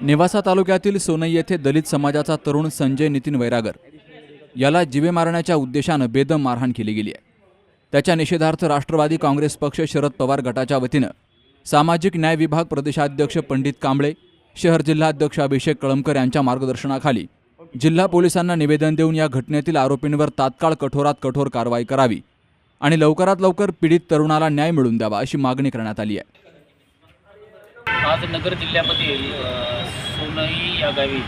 नेवासा तालुक्यातील सोनई येथे दलित समाजाचा तरुण संजय नितीन वैरागर याला जिवे मारण्याच्या उद्देशानं बेदम मारहाण केली गेली आहे. त्याच्या निषेधार्थ राष्ट्रवादी काँग्रेस पक्ष शरद पवार गटाच्या वतीनं सामाजिक न्याय विभाग प्रदेशाध्यक्ष पंडित कांबळे शहर जिल्हाध्यक्ष अभिषेक कळमकर यांच्या मार्गदर्शनाखाली जिल्हा पोलिसांना निवेदन देऊन या घटनेतील आरोपींवर तात्काळ कठोरात कठोर कारवाई करावी आणि लवकरात लवकर पीडित तरुणाला न्याय मिळवून द्यावा अशी मागणी करण्यात आली आहे. आज नगर जिल्ह्यामधील सोनई या गावी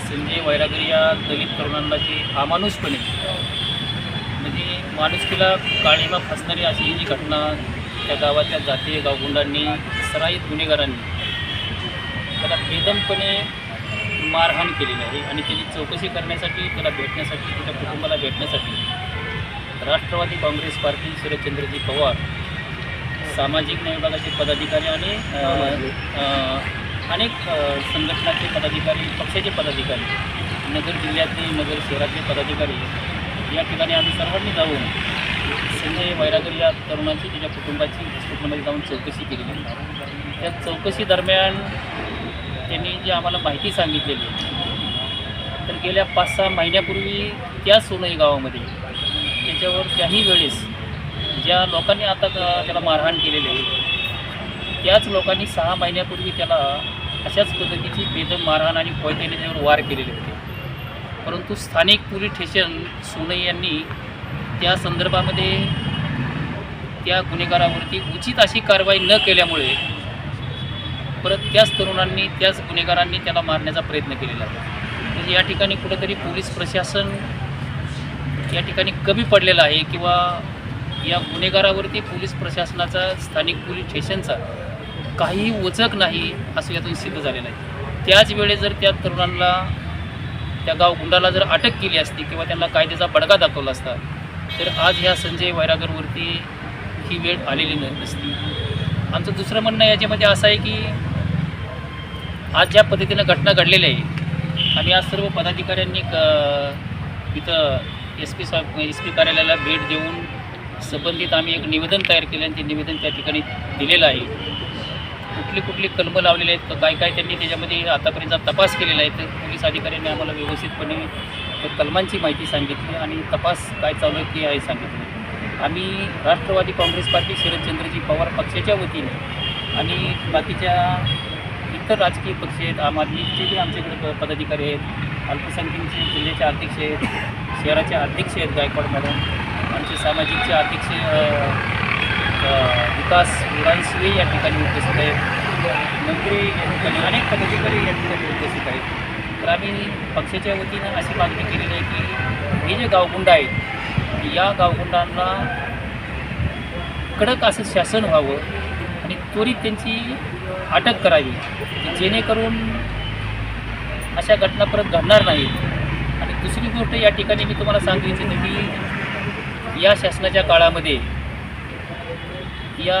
संजय वैरागर या दलित तरुणांना जी अमानुषपणे म्हणजे माणुसकीला काळीमा फसणारी अशी ही जी घटना त्या गावातल्या जातीय गावगुंडांनी सराईत गुन्हेगारांनी त्याला बेदमपणे मारहाण केलेली आहे आणि त्याची चौकशी करण्यासाठी त्याला भेटण्यासाठी त्याच्या कुटुंबाला भेटण्यासाठी राष्ट्रवादी काँग्रेस पार्टी सुरेशचंद्रजी पवार सामाजिक न्याय विभागाचे पदाधिकारी आणि अनेक संघटनाचे पदाधिकारी पक्षाचे पदाधिकारी नगर जिल्ह्यातले नगर शहरातले पदाधिकारी या ठिकाणी आम्ही सर्वांनी जाऊन संजय वैरागर या तरुणाची त्याच्या कुटुंबाची हॉस्पिटलमध्ये जाऊन चौकशी केलेली आहे. त्या चौकशी दरम्यान त्यांनी जी आम्हाला माहिती सांगितलेली तर गेल्या पाच सहा महिन्यापूर्वी त्या सोनई गावामध्ये त्याच्यावर त्याही वेळेस ज्या लोकांनी आता त्याला मारहाण केलेली आहे त्याच लोकांनी सहा महिन्यापूर्वी त्याला अशाच पद्धतीची बेदम मारहाण आणि कोयत्याने वार केलेले होते. परंतु स्थानिक पोलीस स्टेशन सोनई यांनी त्या संदर्भामध्ये त्या गुन्हेगारावरती उचित अशी कारवाई न केल्यामुळे परत त्याच तरुणांनी त्याच गुन्हेगारांनी त्याला मारण्याचा प्रयत्न केलेला आहे. म्हणजे या ठिकाणी कुठंतरी पोलीस प्रशासन या ठिकाणी कमी पडलेलं आहे किंवा या गुन्हेगारावरती पोलीस प्रशासनाचा स्थानिक पोलीस स्टेशनचा काहीही वचक नाही असं यातून सिद्ध झालेलं आहे. त्याच वेळेस जर त्या तरुणांना त्या गाव गुंडाला जर अटक केली असती किंवा त्यांना कायद्याचा बडगा दाखवला असता तर आज ह्या संजय वैरागरवरती ही वेळ आलेली न- नसती. आमचं दुसरं म्हणणं याच्यामध्ये असं आहे की आज ज्या पद्धतीनं घटना घडलेल्या आहे आम्ही आज सर्व पदाधिकाऱ्यांनी क इथं एस पी साहेब एस पी कार्यालयाला भेट देऊन संबंधित आम्ही एक निवेदन तयार केलं आणि ते निवेदन त्या ठिकाणी दिलेलं आहे. कुठली कुठली कलमं लावलेली आहेत काय काय त्यांनी त्याच्यामध्ये आतापर्यंत तपास केलेला आहे तर पोलीस अधिकाऱ्यांनी आम्हाला व्यवस्थितपणे कलमांची माहिती सांगितली आणि तपास काय चालू आहे ते आहे सांगितलं. आम्ही राष्ट्रवादी काँग्रेस पार्टी शरदचंद्रजी पवार पक्षाच्या वतीने आणि बाकीच्या इतर राजकीय पक्ष आहेत आम आदमीचे बी आमच्याकडे प- पदाधिकारी आहेत अल्पसंख्याकचे जिल्ह्याचे अध्यक्ष आहेत शहराचे अध्यक्ष आहेत गायकवाड मॅडम आमचे सामाजिकचे अध्यक्ष अ, विकास मुलांशी या ठिकाणी उद्देशित आहेत. मंत्री या ठिकाणी अनेक पदाधिकारी या ठिकाणी उद्देशित आहेत. तर आम्ही पक्षाच्या वतीनं अशी मागणी केलेली आहे की हे जे गावगुंड आहेत या गावगुंडांना कडक असं शासन व्हावं आणि त्वरित त्यांची अटक करावी जेणेकरून अशा घटना परत घडणार नाहीत. आणि दुसरी गोष्ट या ठिकाणी मी तुम्हाला सांगू इच्छितो की या शासनाच्या काळामध्ये या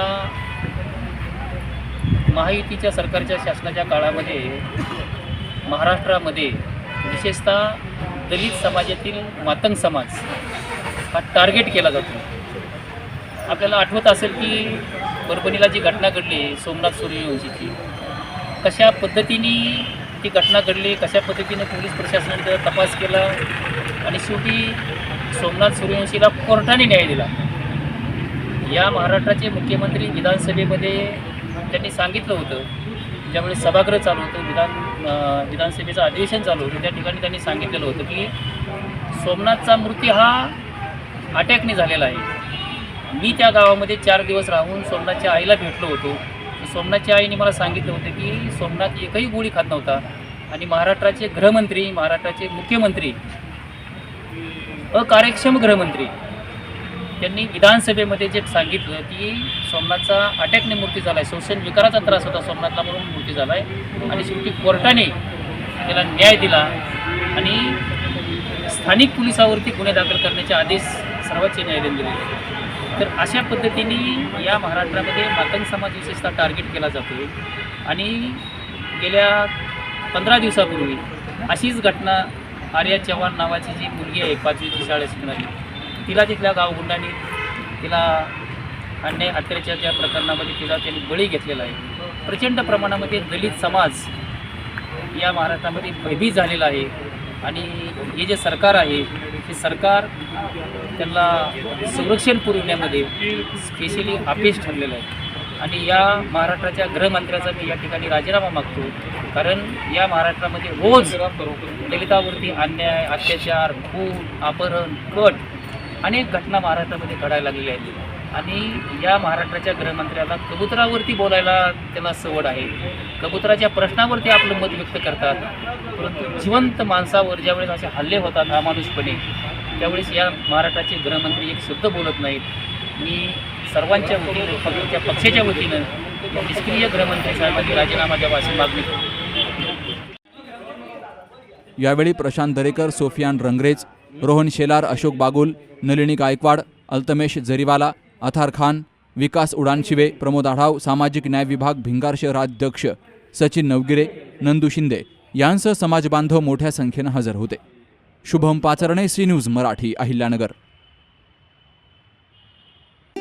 महायुतीच्या सरकारच्या शासनाच्या काळामध्ये महाराष्ट्रामध्ये विशेषतः दलित समाजातील मातंग समाज हा टार्गेट केला जातो. आपल्याला आठवत असेल की परभणीला जी घटना घडली सोमनाथ सूर्यवंशीची कशा पद्धतीने ती घटना घडली कशा पद्धतीने पोलीस प्रशासनाने त्याचा तपास केला आणि शेवटी सोमनाथ सूर्यवंशीला कोर्टाने न्याय दिला. या महाराष्ट्राचे मुख्यमंत्री विधानसभेमध्ये त्यांनी सांगितलं होतं ज्यावेळी सभागृह चालू होतं विधान विधानसभेचं अधिवेशन चालू होतं त्या ठिकाणी त्यांनी सांगितलेलं होतं की सोमनाथचा मृत्यू हा अटॅकने झालेला आहे. मी त्या गावामध्ये चार दिवस राहून सोमनाथच्या आईला भेटलो होतो. तर सोमनाथच्या आईने मला सांगितलं होतं की सोमनाथ एकही गोळी खात नव्हता. आणि महाराष्ट्राचे गृहमंत्री महाराष्ट्राचे मुख्यमंत्री अकार्यक्षम गृहमंत्री त्यांनी विधानसभेमध्ये जे सांगितलं की सोमनाथचा अटॅकने मूर्ती झाला आहे शोषण विकाराचा त्रास होता सोमनाथला म्हणून मूर्ती झाला आहे आणि शेवटी कोर्टाने त्याला न्याय दिला. आणि स्थानिक पोलिसावरती गुन्हे दाखल करण्याचे आदेश सर्वोच्च न्यायालयाने दिले तर अशा पद्धतीने या महाराष्ट्रामध्ये मातंग समाज विशेषतः टार्गेट केला जातो आणि गेल्या पंधरा दिवसापूर्वी अशीच घटना आर्या चव्हाण नावाची जी मुलगी आहे पाचवीची शाळा शिकणारी तिला तिथल्या गावगुंडांनी तिला अन्याय अत्याचाराच्या प्रकरणामध्ये तिला त्यांनी बळी घेतलेला आहे. प्रचंड प्रमाणामध्ये दलित समाज या महाराष्ट्रामध्ये भयभीत झालेला आहे. आणि हे जे सरकार आहे हे सरकार त्यांना संरक्षण पुरवण्यामध्ये स्पेशली अपेश ठरलेलं आहे. आणि या महाराष्ट्राच्या गृहमंत्र्याचा मी या ठिकाणी राजीनामा मागतो कारण या महाराष्ट्रामध्ये रोज दलितावरती अन्याय अत्याचार खून अपहरण कट अनेक घटना महाराष्ट्रामध्ये घडायला लागलेल्या आहेत. आणि या महाराष्ट्राच्या गृहमंत्र्याला कबुतरावरती बोलायला त्याला सवड आहे. कबुतराच्या प्रश्नावरती आपलं मत व्यक्त करतात. परंतु जिवंत माणसावर ज्यावेळेस असे हल्ले होतात अमानुषपणे त्यावेळेस या महाराष्ट्राचे गृहमंत्री एक शब्द बोलत नाहीत. मी सर्वांच्या वतीनं पक्षाच्या पक्षाच्या वतीनं निष्क्रिय गृहमंत्री साहेबांनी राजीनामा द्यावा अशी मागणी यावेळी प्रशांत दरेकर सोफियान रंगरेज रोहन शेलार अशोक बागुल नलिनी गायकवाड अल्तमेश जरीवाला अथार खान विकास उडानशिवे प्रमोद आढाव सामाजिक न्याय विभाग भिंगार शहराध्यक्ष सचिन नवगिरे नंदू शिंदे यांसह समाजबांधव मोठ्या संख्येनं हजर होते. Shubham Pacharne C news Marathi Ahilyanagar.